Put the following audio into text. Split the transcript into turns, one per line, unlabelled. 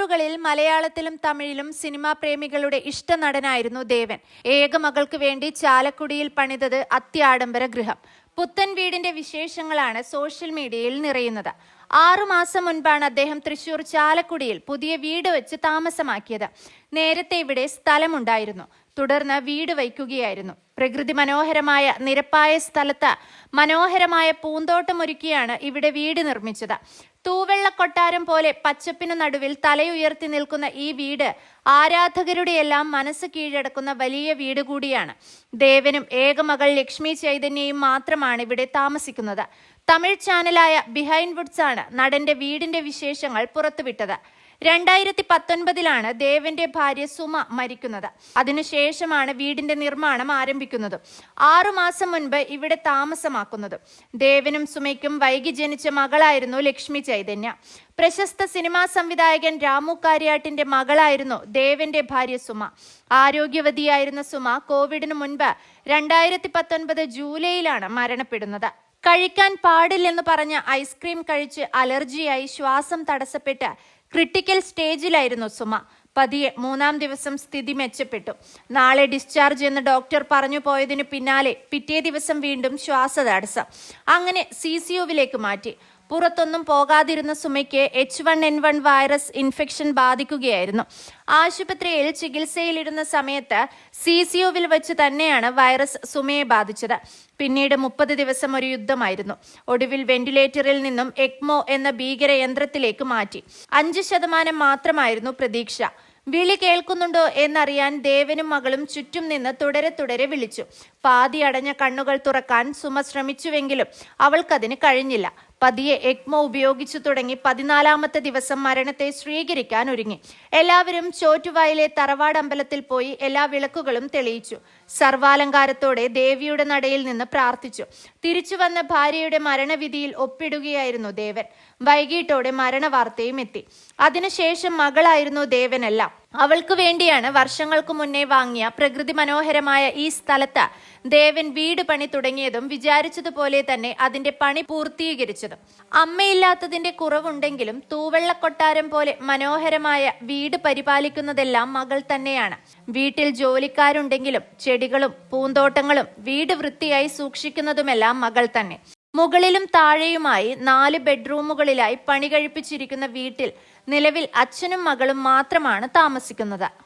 തൊണ്ണൂറുകളിൽ മലയാളത്തിലും തമിഴിലും സിനിമാ പ്രേമികളുടെ ഇഷ്ട നടനായിരുന്നു ദേവൻ. ഏകമകൾക്ക് വേണ്ടി ചാലക്കുടിയിൽ പണിതത് അത്യാഡംബര ഗൃഹം. പുത്തൻ വീടിന്റെ വിശേഷങ്ങളാണ് സോഷ്യൽ മീഡിയയിൽ നിറയുന്നത്. ആറുമാസം മുൻപാണ് അദ്ദേഹം തൃശൂർ ചാലക്കുടിയിൽ പുതിയ വീട് വെച്ച് താമസമാക്കിയത്. നേരത്തെ ഇവിടെ സ്ഥലമുണ്ടായിരുന്നു. തുടർന്ന് വീട് വയ്ക്കുകയായിരുന്നു. പ്രകൃതി മനോഹരമായ നിരപ്പായ സ്ഥലത്ത് മനോഹരമായ പൂന്തോട്ടമൊരുക്കിയാണ് ഇവിടെ വീട് നിർമ്മിച്ചത്. തൂവെള്ള കൊട്ടാരം പോലെ പച്ചപ്പിനു നടുവിൽ തലയുയർത്തി നിൽക്കുന്ന ഈ വീട് ആരാധകരുടെയെല്ലാം മനസ്സ് കീഴടക്കുന്ന വലിയ വീട് കൂടിയാണ്. ദേവനും ഏകമകൾ ലക്ഷ്മി ചൈതന്യയും മാത്രമാണ് ഇവിടെ താമസിക്കുന്നത്. തമിഴ് ചാനലായ ബിഹൈൻഡ് വുഡ്സ് ആണ് നടന്റെ വീടിന്റെ വിശേഷങ്ങൾ പുറത്തുവിട്ടത്. രണ്ടായിരത്തി പത്തൊൻപതിലാണ് ദേവന്റെ ഭാര്യ സുമ മരിക്കുന്നത്. അതിനുശേഷമാണ് വീടിന്റെ നിർമ്മാണം ആരംഭിക്കുന്നത്. ആറുമാസം മുൻപ് ഇവിടെ താമസമാക്കുന്നത്. ദേവനും സുമയ്ക്കും വൈകി ജനിച്ച മകളായിരുന്നു ലക്ഷ്മി ചൈതന്യ. പ്രശസ്ത സിനിമാ സംവിധായകൻ രാമു കാര്യാട്ടിന്റെ മകളായിരുന്നു ദേവന്റെ ഭാര്യ സുമ. ആരോഗ്യവതിയായിരുന്ന സുമ കോവിഡിന് മുൻപ് രണ്ടായിരത്തി പത്തൊൻപത് ജൂലൈയിലാണ് മരണപ്പെടുന്നത്. കഴിക്കാൻ പാടില്ലെന്ന് പറഞ്ഞ ഐസ്ക്രീം കഴിച്ച് അലർജിയായി ശ്വാസം തടസ്സപ്പെട്ട് ക്രിട്ടിക്കൽ സ്റ്റേജിലായിരുന്നു സുമ. പതിയെ മൂന്നാം ദിവസം സ്ഥിതി മെച്ചപ്പെട്ടു. നാളെ ഡിസ്ചാർജ് എന്ന് ഡോക്ടർ പറഞ്ഞു പോയതിനു പിന്നാലെ പിറ്റേ ദിവസം വീണ്ടും ശ്വാസതടസ്സം. അങ്ങനെ സി സി യുവിലേക്ക് മാറ്റി. പുറത്തൊന്നും പോകാതിരുന്ന സുമയ്ക്ക് H one N one virus infection ബാധിക്കുകയായിരുന്നു. ആശുപത്രിയിൽ ചികിത്സയിലിരുന്ന സമയത്ത് സി സി വെച്ച് തന്നെയാണ് വൈറസ് സുമയെ ബാധിച്ചത്. പിന്നീട് മുപ്പത് ദിവസം ഒരു യുദ്ധമായിരുന്നു. ഒടുവിൽ വെന്റിലേറ്ററിൽ നിന്നും എക്മോ എന്ന ഭീകര യന്ത്രത്തിലേക്ക് മാറ്റി. അഞ്ച് ശതമാനം മാത്രമായിരുന്നു പ്രതീക്ഷ. വിളി കേൾക്കുന്നുണ്ടോ എന്നറിയാൻ ദേവനും മകളും ചുറ്റും നിന്ന് തുടരെ തുടരെ വിളിച്ചു. പാതി അടഞ്ഞ കണ്ണുകൾ തുറക്കാൻ സുമ ശ്രമിച്ചുവെങ്കിലും അവൾക്കതിന് കഴിഞ്ഞില്ല. പതിയെ എക്മോ ഉപയോഗിച്ചു തുടങ്ങി പതിനാലാമത്തെ ദിവസം മരണത്തെ സ്വീകരിക്കാൻ ഒരുങ്ങി. എല്ലാവരും ചോറ്റുവായിലെ തറവാട് അമ്പലത്തിൽ പോയി എല്ലാ വിളക്കുകളും തെളിയിച്ചു. സർവാലങ്കാരത്തോടെ ദേവിയുടെ നടയിൽ നിന്ന് പ്രാർത്ഥിച്ചു. തിരിച്ചു വന്ന ഭാര്യയുടെ മരണവിധിയിൽ ഒപ്പിടുകയായിരുന്നു ദേവൻ. വൈകിട്ടോടെ മരണവാർത്തയും എത്തി. അതിനുശേഷം മകളായിരുന്നു ദേവനെല്ലാം. അവൾക്ക് വേണ്ടിയാണ് വർഷങ്ങൾക്ക് മുന്നേ വാങ്ങിയ പ്രകൃതി മനോഹരമായ ഈ സ്ഥലത്ത് ദേവൻ വീട് പണി തുടങ്ങിയതും വിചാരിച്ചതുപോലെ തന്നെ അതിന്റെ പണി പൂർത്തീകരിച്ചതും. അമ്മയില്ലാത്തതിന്റെ കുറവുണ്ടെങ്കിലും തൂവെള്ള കൊട്ടാരം പോലെ മനോഹരമായ വീട് പരിപാലിക്കുന്നതെല്ലാം മകൾ തന്നെയാണ്. വീട്ടിൽ ജോലിക്കാരുണ്ടെങ്കിലും ചെടികളും പൂന്തോട്ടങ്ങളും വീട് വൃത്തിയായി സൂക്ഷിക്കുന്നതുമെല്ലാം മകൾ തന്നെ. മുകളിലും താഴെയുമായി നാല് ബെഡ്റൂമുകളിലായി പണി കഴിപ്പിച്ചിരിക്കുന്ന വീട്ടിൽ നിലവിൽ അച്ഛനും മകളും മാത്രമാണ് താമസിക്കുന്നത്.